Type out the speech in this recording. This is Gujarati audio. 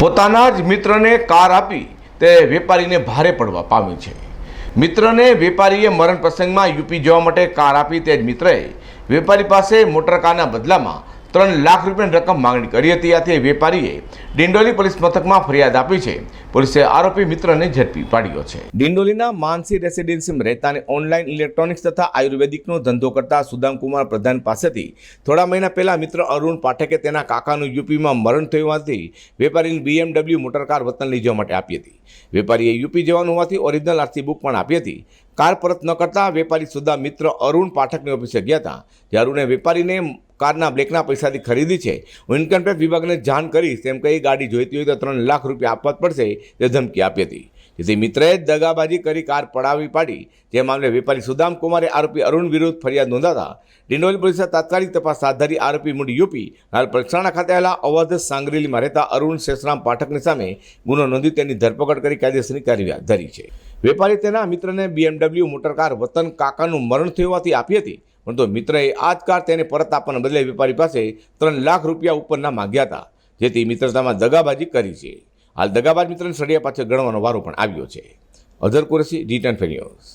પોતાના જ મિત્રને કાર આપી તે વેપારીને ભારે પડવા પામી છે. મિત્રને વેપારીએ મરણ પ્રસંગમાં યુપી જવા માટે કાર આપી તે જ મિત્રએ વેપારી પાસે મોટર કારના બદલામાં ત્રણ લાખ રૂપિયાની રકમ માંગણી કરી હતી. આથી વેપારીએ ડિંડોલી પોલીસ મથકમાં ફરિયાદ આપી છે. પોલીસે આરોપી મિત્રને ઝડપી પાડ્યો છે. ડિંડોલીના માનસી રેસિડેન્સીમાં રહેતા અને ઓનલાઈન ઇલેક્ટ્રોનિક્સ તથા આયુર્વેદિકનો ધંધો કરતા સુદામકુમાર પ્રધાન પાસેથી થોડા મહિના પહેલા મિત્ર અરુણ પાઠકે તેના કાકાનું યુપીમાં મરણ થયું હોવાથી વેપારીને બીએમડબલ્યુ મોટરકાર વતન લઈ જવા માટે આપી હતી. વેપારીએ યુપી જવાનું હોવાથી ઓરિજિનલ આરસી બુક પણ આપી હતી. કાર પરત ન કરતા વેપારી સુધા મિત્ર અરુણ પાઠકની ઓફિસે ગયા હતા. જે અરુણે વેપારીને કારના બ્લેકના પૈસાથી ખરીદી છે. હું ઇન્કમટેક્સ વિભાગને જાણ કરીશ તેમ કહી ગાડી જોઈતી હોય તો ત્રણ લાખ રૂપિયા આપવા જ પડશે તે ધમકી આપી હતી. જેથી મિત્રએ દગાબાજી કરી કાર પડાવી પાડી. જે મામલે વેપારી સુદામ કુમારે આરોપી અરુણ વિરુદ્ધ ફરિયાદ નોંધાતા ડિંડોલી પોલીસે તાત્કાલિક તપાસ હાથ ધરી આરોપી મૂડી યુપી. હાલ પલસાણા ખાતે આવેલા અવધ સાંગરેલીમાં રહેતા અરુણ શેષરામ પાઠકની સામે ગુનો નોંધી તેની ધરપકડ કરી કાયદેસરની કાર્યવાહી ધરી છે. વેપારી તેના મિત્રને બીએમડબલ્યુ મોટરકાર વતન કાકાનું મરણ થયું હોવાથી આપી હતી. પરંતુ મિત્રએ આ જ કાર તેને પરત આપવાના બદલે વેપારી પાસે ત્રણ લાખ રૂપિયા ઉપરના માંગ્યા હતા, જેથી મિત્રતામાં દગાબાજી કરી છે. હાલ દગાબાજ મિત્રને સળિયા પાછળ ગણવાનો વારો પણ આવ્યો છે. અઝર કુરેશી જી ફેન્યુઝ ન્યૂઝ.